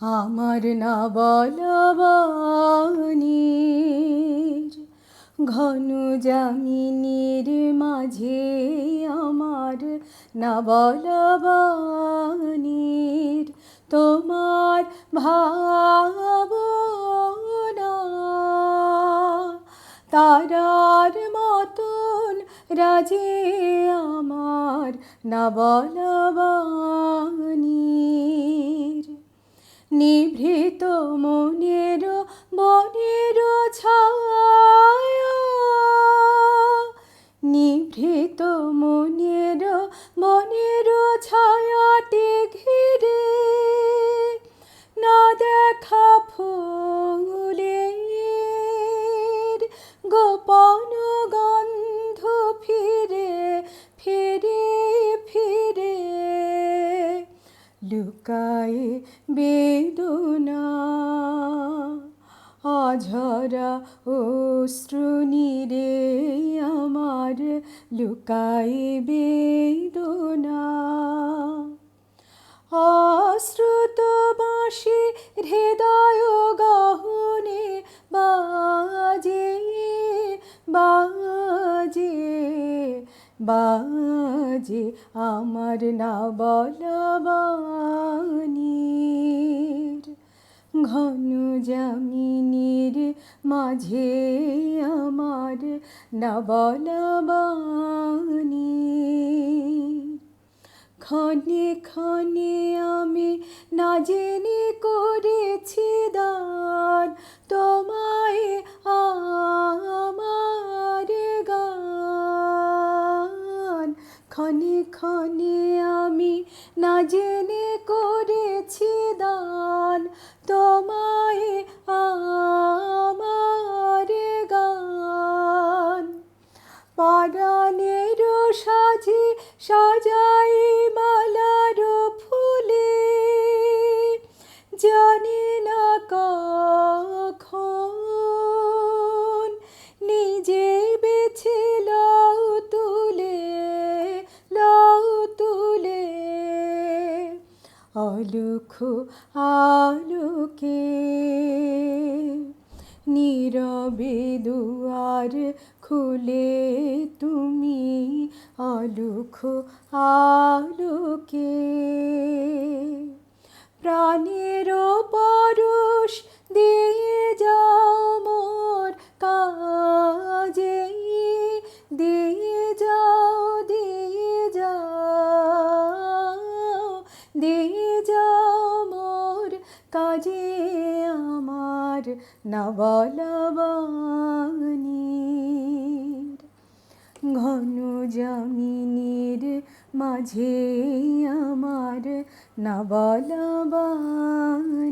আমার না বলবানির ঘন জামিনীর মাঝে আমার না বলবানির তোমার ভাবনা। তারার মতন রাজে আমার না বলবানির নিভৃত মনের বনের ছায়া। নিভৃত মনের বনের ছায়াটি ঘিরে না দেখা ফুলের গোপন লুকায় বেদনা। অঝরা অশ্রুনীরে আমার লুকায় বেদনা। অশ্রুত বাঁশি হৃদয় গহনে বাজে বাজে। বাজে আমার না বলবানির ঘন জামিনীর মাঝে আমার না বলবানির। ক্ষণে ক্ষণে আমি না জেনে করেছি দান ক্ষণে ক্ষণে আমি না জেনে করেছি দান। তোমায় আমার গান। পরাণের সাজি সাজাই মালার ফুলে। জানি না কখন অলুখ আলোকে নীরবে দুয়ার খুলে তুমি অলুখ আলুকে প্রাণের পরশ দিয়ে কাজে আমার না বলবানির ঘন জামিনীর মাঝে আমার না বলবানি